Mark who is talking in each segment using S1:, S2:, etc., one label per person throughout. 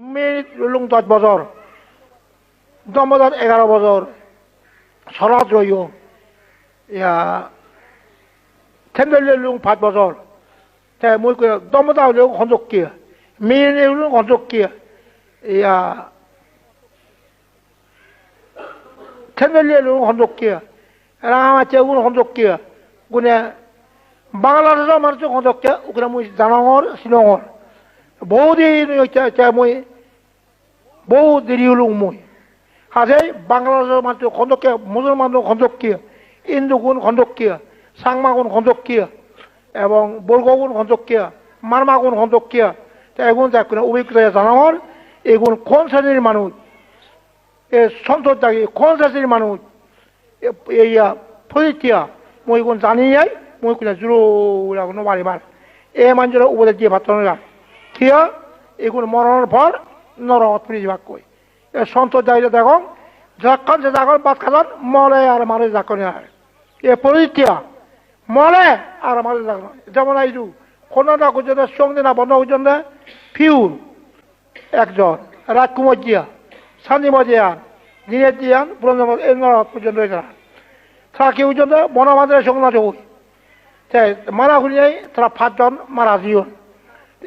S1: মেয়ে রইলুং দশ বছর দমদত এগারো বছর শরৎ রইও ইয়া থেন্দল রইলুং পাঁচ বছর তাই মই কই দমদা হলেও সংযোগ কি? মেয়ে রইলুং সংযোগ কি? ইয়া থেন্দল রইলুং সংযোগ কি? রাম আছে কোন সংযোগ কি? কোনে বাংলাদেশের মানুষ সংযোগ ওখানে মই জানাঙর শ্রীনগর বহুত মই বহু দেরি হলো মই হাজে বাংলাদেশের মানুষ খন্দকিয়া মুসলমান খন্দকিয়া ইন্দুগুণ খন্দকিয়া সাংমাগুণ খন্দকিয়া এবং বর্গগুণ খন্দকিয়া মারমাগুণ খন্দকিয়া তা এগুন যাক অভিজ্ঞতা জানাঙর এগুন কোন শ্রেণির মানুষ এ সন্তোষ থাকি কোন শ্রেণির মানুষ এইয়া ফরিতিয়া মই এগুন জানি যাই মই কোনে জুরো কোনো এ মানুষের উপদেশ দিয়ে ভাত কিয়? এগুলো মরণের পর নরকত ফিরে যাবাক কই। এ সন্তোষ দায়িত্ব দেখো, যখন যে যখন বাদ খালান মলে আর মারে যাকনে আর এ পরিত্রিয়া মলে আর মারে যাকন যেমন আইজু কোনো না গুজরে সঙ্গে না বন্ধ গুজরে ফিউর একজন, রাজকুমার জিয়া শান্তি মজিয়ান দিনের জিয়ান পুরনো এই নরক পর্যন্ত তারা কেউ জন্য বনমাদের সঙ্গে না হই। মারা হইলে তারা পাঁচজন মারা জিয়ন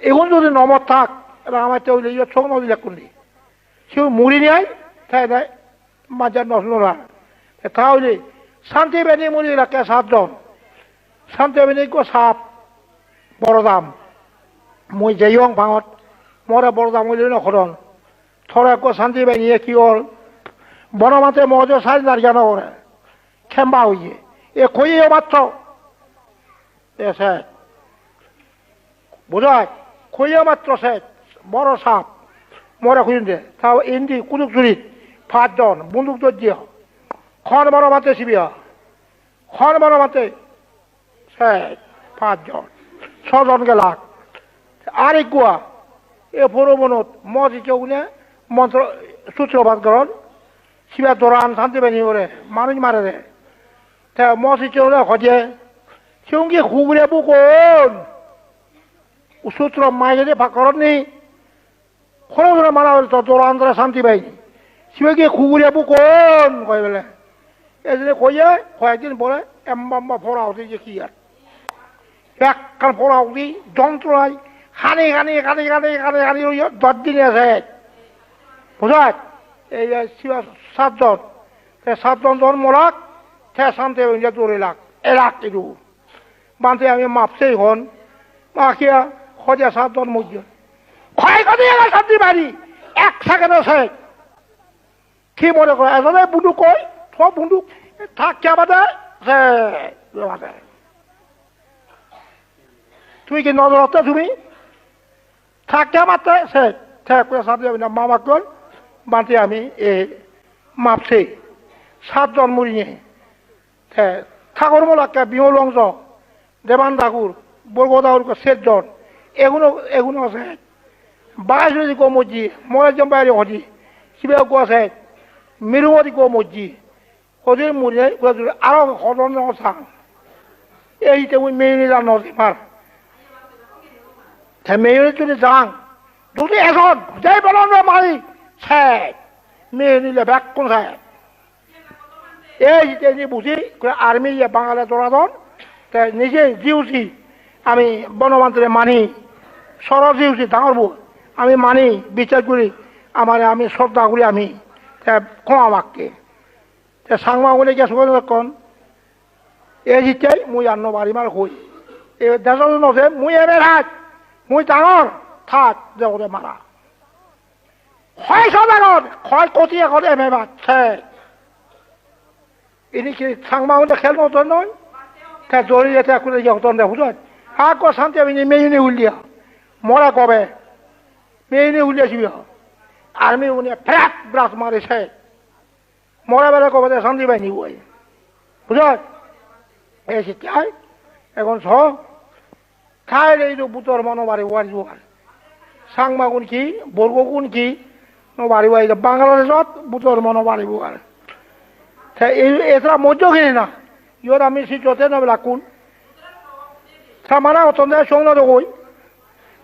S1: এখন যদি নমত থাক আমার চৌলে ইয়ে সঙ্গ নদী কোনদি সে মুড়ি নেয় তাই নাই মাজার নষ্ট না। তাহলে শান্তি বেনি মুড়ি রাখে সাতজন। শান্তি বেনি কো সাপ বড় দাম মই যাইং ভাঙত, মরে বড় দাম হইলে নখরন থরে কো শান্তি বেনিয়ে কি হল? বনমাতে মজ সারি নারিয়া নকরে খেম্বা হইয়ে। এ কইয়ে মাত্র। এসে বোঝায়, খইয়া মাত্র সে বড় সাপ, মরে খুঁজে তাও ইন্দি কুদুক চুরি, পাঁচজন, বন্দুক দর্জিয়া খন বড় মাতে শিবিয়া খন বড় মাতে সে পাঁচজন, ছজন গেলাক আর একুয়া এ ভরমনত মজি চৌনে মন্ত্র সূত্রপাত করন। শিবা দরান শান্তি বাহিনী করে মানুষ মারে রে। তা মজি চৌলে খজে। সঙ্গে খুবরে বুকন সূত্র মাইলে ভাকরনি খরো ধরে মারা হল, তো তোর আন্দ্রা শান্তি পাইনি শিবকে খুগুরিয়া বুকন কয় বলে এদিনে কইয়ে, কয়েকদিন পরে এম্বাম্বা ফোড়া হতে যে কি আর? একখান ফোড়া হতি যন্ত্রণায় খানি খানি খানি খানি খানি খানি দশ দিনে আছে। বুঝাত এই সাতজন সাতজন জন মরাক সে শান্তি দৌড়ে লাগ। এলাক এটু বান্ধে আমি মাপছেই হন। মাখিয়া খোঁজে সাতজন মধ্যে ক্ষয় করে এলা শান্তি বাড়ি এক সেকেন্ড আছে কি মনে করে? এজনে বুন্দুক কই? থ বুন্দুক। থাক কে বাদে তুমি কি নজরতে তুমি? থাক কে মাতে সে করে সাথে যাবি না। মামা কল বাঁধে আমি এ মাপছে। সাতজন মরিয়ে ঠাকুর মোলাকে বিমল বংশ, দেবান ঠাকুর বরগোদাউর সেতজন এগুলো এগুলো আছে বাইশ যদি কো মজি মরে জম্বাই হজি সিবে কো আছে মিরুমতি কো মজি হজির মুড়ে আরও হজন সাং এইতে ওই মেয়ে জান নজিমার তা মেয়ে যদি যাং যদি এখন যাই বলন মারি সে মেয়ে নিলে ব্যাক কোন সাই এই যে বুঝি আর্মি বাঙালি দৌড়াদন তা নিজে জিউছি আমি বনমান্তরে মানি সরল জিউছি ডাঙর বউ আমি মানি, বিচার করি, আমার আমি শ্রদ্ধা করি আমি। ক্ষমা মাককে সাংমা বলে গেছো কন? এই জিতাই মুই আন্ন বাড়িমার হই। এ দেশৰ নছে মুই এবে থাক, মুই ডাঙৰ থাক দেওৰে মাৰা হয় সদাগত হয় কটি এখন এমে বাচ্চে এনে কি সাংমা হলে খেল নতুন নয়? তা জড়িয়ে করে ইহতন দে হুজত আকৌ শান্তি আমি মেইনে উলিয়া মরা কবে? মেইনে উলিয়াছিবি আর্মি উনি ফ্যাট ব্রাশ মারিছে। মরা বেলা কবে শান্তি বাহিনী বই বুঝত এই এখন ছ খাই এই তো বুতর মনো বাড়ি ওয়ারি ওয়ার সাংমা গুণ কি? বর্গ গুণ কি বাড়ি ওয়াই বাংলাদেশত বুতর মনো বাড়ি ওয়ার এই এছাড়া মধ্যখিনি না। ইয়ত আমি সিজতে নবেলা কোন samana otonde shongna do goy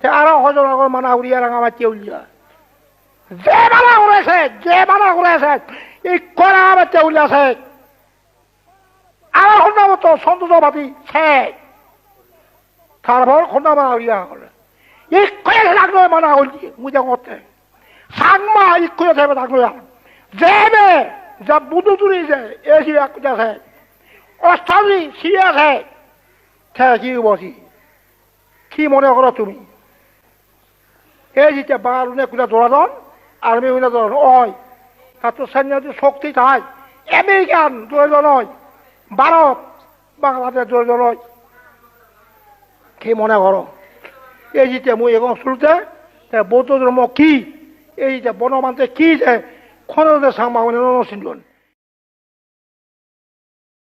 S1: na mana uriya ranga ma tiulia যে মানা করেছে, যে মানা করেছে, এই করা বাচ্চা উল্লাসে আমার সন্ধ্যা মতো সন্তোষবাদী শেখ তারপর সন্ধ্যা মানা উলিয়া করে। এই কয়ে লাগল মানা উলি মুজা করতে। সাংমা ইকুয়ে যাবে লাগল যেবে যা বুধু তুলি যে এসি আছে অষ্টাদি সি। আছে কি বসি। কি মনে করো তুমি? এই যে বাংলাদেশে কুলা দৌড়াদন আর্মি কুলা দৌড়াদন ওই তার তো সৈন্যদের শক্তি তাই আমেরিকান দৌড়াদ নয়। ভারত বাংলাদেশ দৌড়াদ নয়। কি মনে করো এই যে মুই এখন শুরুতে বৌদ্ধ ধর্ম কি? এই যে বনমান্তে কি যে খনদের সাংবাদিক নছিলেন